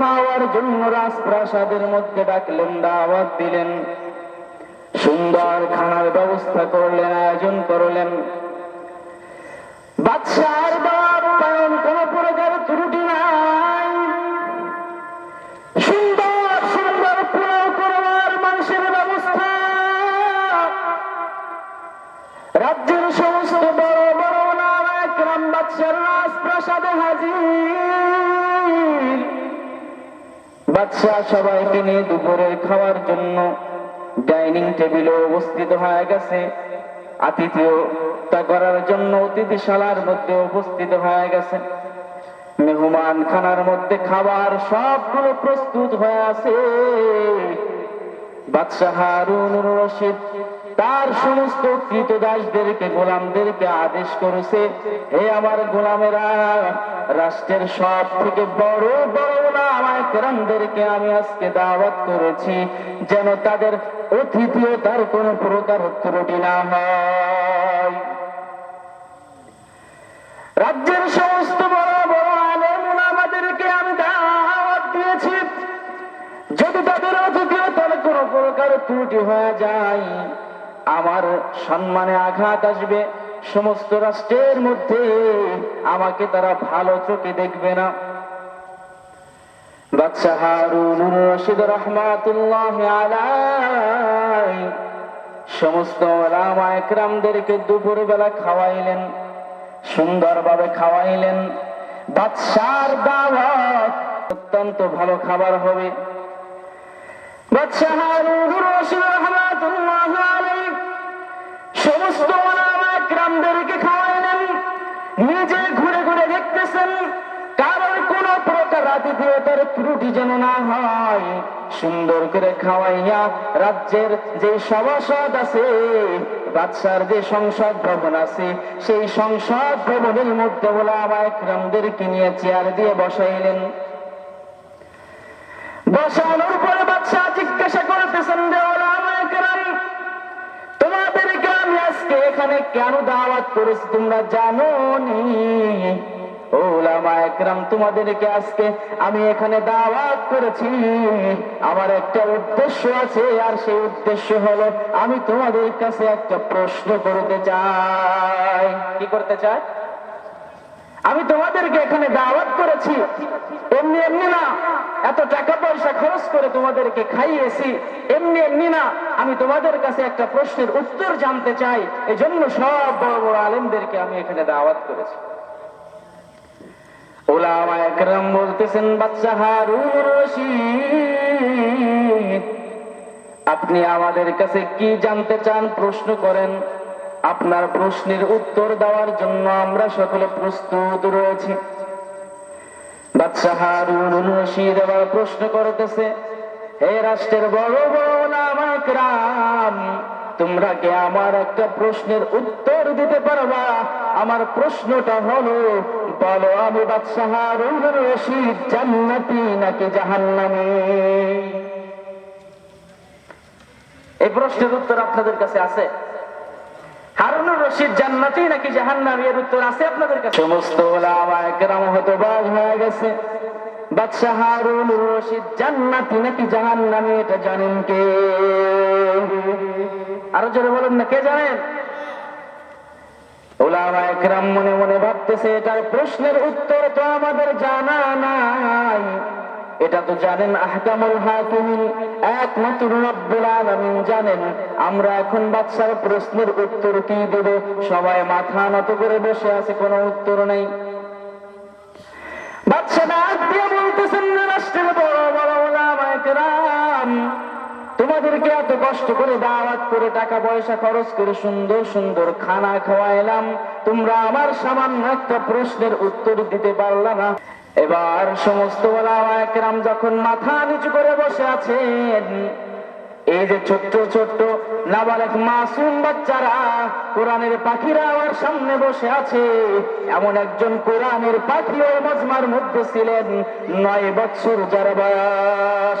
খাওয়ার জন্য রাজপ্রাসাদের মধ্যে ডাকলেন দাওয়াত দিলেন। সুন্দর খানার ব্যবস্থা করলেন আয়োজন করলেন। বাদশার টেবিলে উপস্থিত হয়ে গেছে। আতিথিও আতিথেয়তা করার জন্য অতিথিশালার মধ্যে উপস্থিত হয়ে গেছে। মেহমান খানার মধ্যে খাবার সবগুলো প্রস্তুত হয়ে আছে। বাদশাহ রশিদ তার সমস্ত কৃতদাসদেরকে, গোলামদেরকে আদেশ করেছে, হে আমার গোলামেরা, রাষ্ট্রের সব থেকে বড় বড় আমি আজকে দাওয়াত করেছি, যেন তাদের অতিথিয়তার কোন প্রকার ত্রুটি না হয়। রাজ্যের সমস্ত বড় বড় আলেম আমাদেরকে আমি দাওয়াত দিয়েছি, যদি তাদের অতিথিয়তার কোন প্রকার ত্রুটি হয়ে যায় আমার সম্মানে আঘাত আসবে। সমস্ত রাষ্ট্রের মধ্যে আমাকে তারা ভালো চোখে দেখবে না। সমস্ত দুপুর বেলা খাওয়াইলেন, সুন্দরভাবে খাওয়াইলেন। বাদশার দাওয়াত অত্যন্ত ভালো খাবার হবে। বাদশাহ রশিদ রহমাতুল্লাহ সমস্ত ওলামা একরামদেরকে খাওয়াইলেন নিজে ঘুরে ঘুরে দেখতেছেন, কারণ কোন প্রকার আতিথেয়তার ত্রুটি যেন না হয়। সুন্দর করে খাওয়াইয়া রাজ্যের যে সভাসদ আছে, বাদশার যে সংসদ ভবন আছে, সেই সংসদ ভবনের মধ্যে বলে আমার একরামদেরকে নিয়ে চেয়ার দিয়ে বসাইলেন। বসানোর পরে বাদশাহ জিজ্ঞাসা করতেছেন যে ওলা আমার একরাম তোমাদেরকে আমি আজকে এখানে কেন দাওয়াত করেছি তোমরা জানো তোমাদেরকে আজকে আমি এখানে দাওয়াত করেছি। আমার একটা উদ্দেশ্য আছে, আর সেই উদ্দেশ্য হলো আমি তোমাদের কাছে একটা প্রশ্ন করতে চাই। কি করতে চাই? আমি তোমাদেরকে এখানে দাওয়াত করেছি। এমনি এমনি না, এত টাকা পয়সা খরচ করে তোমাদেরকে খাইয়েছি। এমনি এমনি না, আমি তোমাদের কাছে একটা প্রশ্নের উত্তর জানতে চাই। এজন্য সব বড় বড় আলেমদেরকে আমি এখানে দাওয়াত করেছি। বলতেছেন বাচ্চা আপনি আমাদের কাছে কি জানতে চান প্রশ্ন করেন? আপনার প্রশ্নের উত্তর দেওয়ার জন্য আমরা সকলে প্রস্তুত রয়েছি। প্রশ্ন করতেছে, হে রাষ্ট্রের বড় বড় তোমরা কি আমার একটা প্রশ্নের উত্তর দিতে পারবা? আমার প্রশ্নটা হলো, বলো আমি বাদশাহ জান্নাতি নাকি জাহান্নামী? এই প্রশ্নের উত্তর আপনাদের কাছে আছে। হারুনুর রশিদ নাকি এর উত্তর আছে আপনাদের কাছে। হয়ে গেছে। বাদশাহ রশিদ নাকি জাহান্নামী, এটা জানেন কে? বলেন না, কে জানেন? মনে মনে ভাবতেছে, এটার প্রশ্নের উত্তর তো আমাদের জানা নাই। এটা তো জানেন আহকামুল হাকিমিন, একমাত্র রব্বুল আলামিন জানেন। আমরা এখন বাদশার প্রশ্নের উত্তর কি দেব? সবাই মাথা নত করে বসে আছে, কোনো উত্তর নেই। বাদশা বলতেছেন রাষ্ট্রের বড় বড় ওলামায়ে কেরাম তোমাদেরকে এত কষ্ট করে দাওয়াত করে টাকা পয়সা খরচ করে সুন্দর সুন্দর খানা খাওয়াইলাম, তোমরা আমার সামান্য একটা প্রশ্নের উত্তর দিতে পারলা না এবার সমস্ত একরাম যখন মাথা নিচু করে বসে আছেন, এই যে ছোট্ট ছোট্ট নাবালক মাসুম বাচ্চারা কোরআনের পাখিরা আমার সামনে বসে আছে, এমন একজন কোরআনের পাখি ওই মজমার মধ্যে ছিলেন, নয় বছর যার বয়স।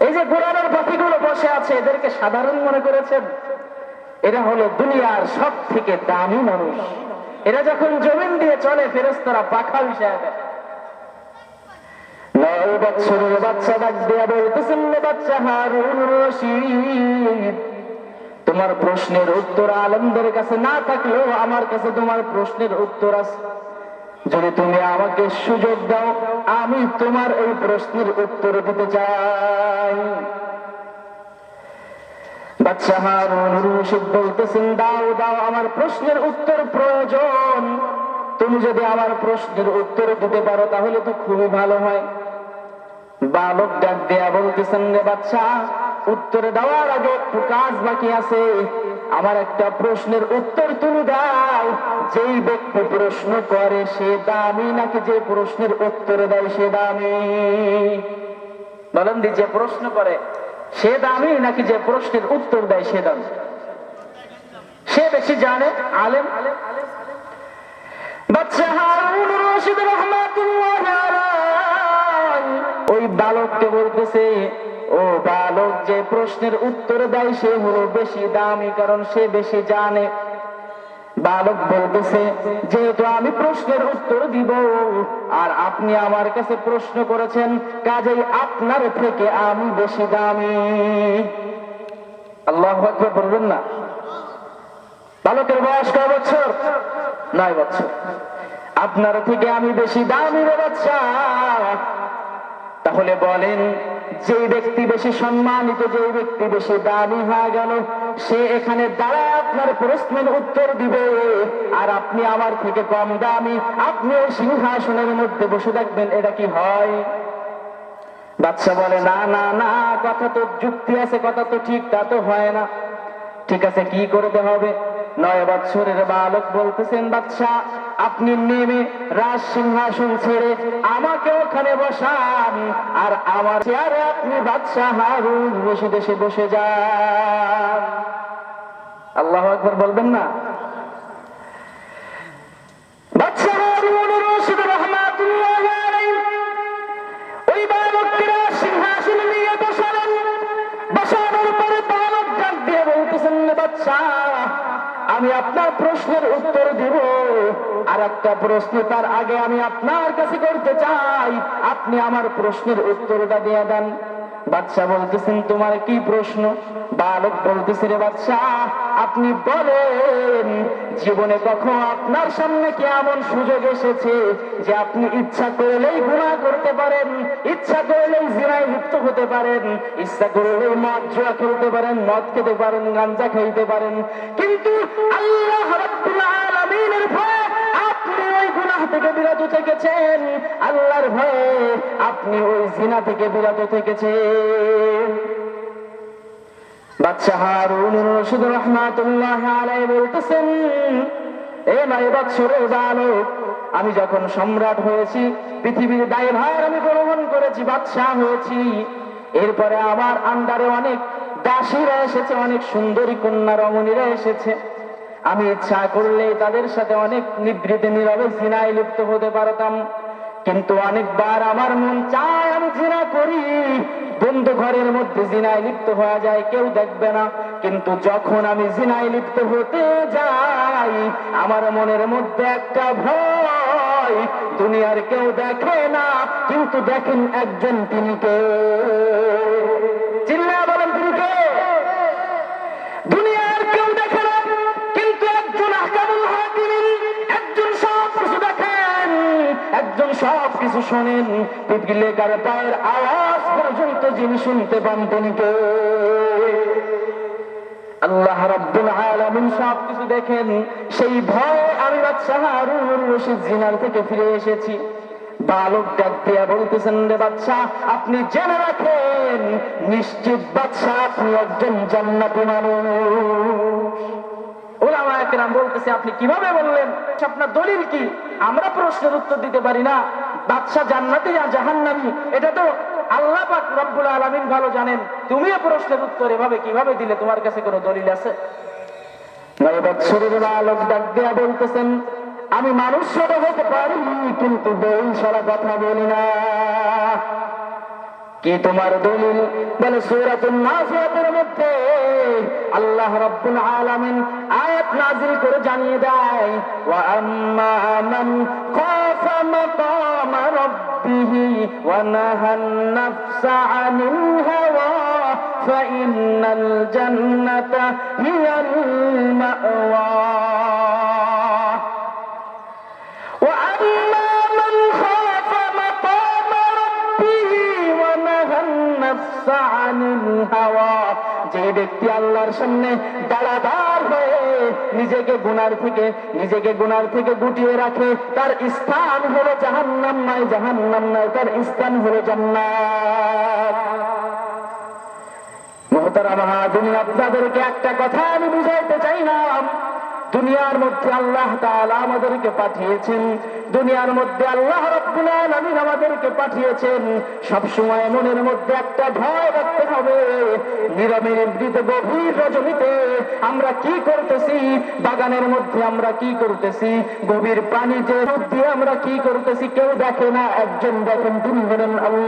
এই যে গোড়ানোর পাখিগুলো বসে আছে, এদেরকে সাধারণ মনে করেছেন? এরা হলো দুনিয়ার সব থেকে দামি মানুষ। এরা যখন জমিন দিয়ে চলে ফেরেস্তারা পাখা বিষয় তোমার প্রশ্নের উত্তর আলমদের কাছে না থাকলেও আমার কাছে তোমার প্রশ্নের উত্তর আছে। যদি তুমি আমাকে সুযোগ দাও, আমি তোমার এই প্রশ্নের উত্তর দিতে চাই। বাচ্চা হারুন রশিদ বলতেছেন, দাও দাও, আমার প্রশ্নের উত্তর প্রয়োজন। তুমি যদি আমার প্রশ্নের উত্তর দিতে পারো, তাহলে তো খুবই ভালো হয়। বালক ডাক দেয়া বলতেছেন, রে বাচ্চা উত্তর দেওয়ার আগে একটু কাজ বাকি আছে। আমার একটা প্রশ্নের উত্তর তুমি দাও। যেই ব্যক্তি প্রশ্ন করে, সে দামি নাকি যে প্রশ্নের উত্তর দেয়, সে দামি? বলেন যে প্রশ্ন করে, সে দামি নাকি যে প্রশ্নের উত্তর দেয়, সে দামি? সে বেশি জানে, আলেম? বাচ্চা হারুন ওই বালককে বলতেছে ও বালক, যে প্রশ্নের উত্তর দেয় সে হলো বেশি দামি, কারণ সে বেশি জানে। বালক বলতেছে, যেহেতু আমি প্রশ্নের উত্তর দিব আর আপনি আমার কাছে প্রশ্ন করেছেন, কাজেই আপনার থেকে আমি বেশি দামি। আল্লাহ বলবেন না? বালকের বয়স কয় বছর? নয় বছর। আপনার থেকে আমি বেশি দামি বাচ্চা তাহলে বলেন যে ব্যক্তি বেশি সম্মানিত যে ব্যক্তি বেশি দামি হয়ে গেল, সে এখানে দাঁড়ায় আপনার প্রশ্নের উত্তর দিবে। আর আপনি আমার থেকে কম দামি, আপনি ওই সিংহাসনের মধ্যে বসে থাকবেন এটা কি হয়? বাচ্চা বলে, না না না, কথা তো যুক্তি আছে, কথা তো ঠিক, তা তো হয় না। ঠিক আছে, কি করতে হবে? নয় বছরের বালক বলতেছেন বাচ্চা আপনি নেমে রাজ সিংহাসন ছেড়ে আমাকে ওখানে বসান, আর আমার চেয়ারে আপনি বাচ্চা হারুন বসে দেশে বসে যান। আল্লাহ একবার বলবেন না? আমি আপনার প্রশ্নের উত্তর দিব। আর একটা প্রশ্ন তার আগে আমি আপনার কাছে করতে চাই। আপনি আমার প্রশ্নের উত্তরটা দিয়ে দেন। বাচ্চা বলতেছেন, তোমার কি প্রশ্ন? বালক বলতেছে, রে বাচ্চা আপনি বলেন, জীবনে কখন আপনার সামনে কি এমন সুযোগ এসেছে যে আপনি ইচ্ছা করলেই গুণা করতে পারেন, ইচ্ছা করলেই জিনায় লিপ্ত হতে পারেন, ইচ্ছা করলেই মদ, জুয়া খেলতে পারেন, মদ খেতে পারেন, গাঞ্জা খেলতে পারেন। কিন্তু আল্লাহ ভয়ে আপনি ওই গুনাহ থেকে বিরত থেকেছেন। আল্লাহর ভয়ে আপনি ওই জিনা থেকে বিরত থেকেছেন। বালক, আমি যখন সম্রাট হয়েছি, পৃথিবীর দায়ভার আমি গ্রহণ করেছি, বাদশাহ হয়েছি। এরপরে আমার আন্ডারে অনেক দাসীরা এসেছে, অনেক সুন্দরী কন্যা রমণীরা এসেছে। আমি ইচ্ছা করলে তাদের সাথে অনেক নিবৃতে, নীরবে জিনায় লিপ্ত হতে পারতাম। কিন্তু অনেকবার আমার মন চায় আমি জিনা করি। বন্ধু ঘরের মধ্যে জিনায় লিপ্ত হওয়া যায়, কেউ দেখবে না। কিন্তু যখন আমি জিনায় লিপ্ত হতে যাই, আমার মনের মধ্যে একটা ভয়। দুনিয়ার কেউ দেখে না, কিন্তু দেখেন একজন তিনি কে। সব কিছু শোনেন। পিপিলেকার পায়ের আওয়াজ পর্যন্ত যিনি শুনতে পান তিনি কে? আল্লাহ রাব্বুল আলামিন সব কিছু দেখেন। সেই ভয়ে আমি বাদশাহ হারুন রশিদ জিনার থেকে ফিরে এসেছি। বালক ডাক দিয়া বলতেছেন, রে বাচ্চা আপনি জেনে রাখেন, নিশ্চিত বাচ্চা আপনি একজন জান্নাতি মানুষ। ওলামা বলতেছে, আপনি কীভাবে বললেন? আপনার দলিল কি? আমরা প্রশ্নের উত্তর দিতে পারি না। বাদশাহ জান্নাতি আর জাহান্নামি, এটা তো আল্লাহ পাক রব্বুল আলামিন ভালো জানেন। তুমিও প্রশ্নের উত্তর এভাবে কীভাবে দিলে? তোমার কাছে কোনো দলিল আছে? আমি মানুষ সরে হতে পারি, কিন্তু দই সারা কথা বলি না। কি তোমার দলিল? বলে নাজিয়াতের মধ্যে আল্লাহ রাব্বুল আলামিন আয়াত নাযিল করে জানিয়ে দেয় ওয়া আম্মা মান খাফা মাকামা রাব্বিহি ওয়া নাহান নাফসা আনিল হাওয়া فإن الجنة هي المأوى যে ব্যক্তি আল্লাহর সামনে দাঁড়াদার হয়ে নিজেকে গুনার থেকে, নিজেকে গুনার থেকে গুটিয়ে রাখে, তার স্থান হলো তার স্থান হলো জান্নাত। আপনাদেরকে একটা কথা আমি বুঝাইতে চাইলাম দুনিয়ার মধ্যে আল্লাহ তাআলা আমাদেরকে পাঠিয়েছেন। দুনিয়ার মধ্যে আল্লাহ রাব্বুল আমাদেরকে পাঠিয়েছেন। সব সময় মনের মধ্যে একটা ভয় রাখতে হবে। নীরবে নিভৃত গভীর রজনীতে আমরা কি করতেছি? বাগানের মধ্যে আমরা কি করতেছি? গভীর পানি যে দিয়ে আমরা কি করতেছি? কেউ দেখে না, একজন দেখেন তিনি হলেন আল্লাহ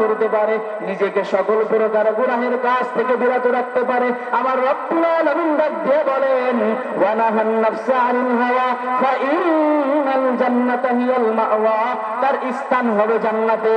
করতে পারে, নিজেকে সকল প্রকার গুনাহের কাজ থেকে বিরত রাখতে পারে। আমার রব্বুল আলামিন ডাক দিয়ে বলেন ওয়া নাহান নাফসা আনিল হাওয়া ফা ইন্নাল জান্নাতা হিয়াল মাওয়া। তার স্থান হবে জান্নাতে।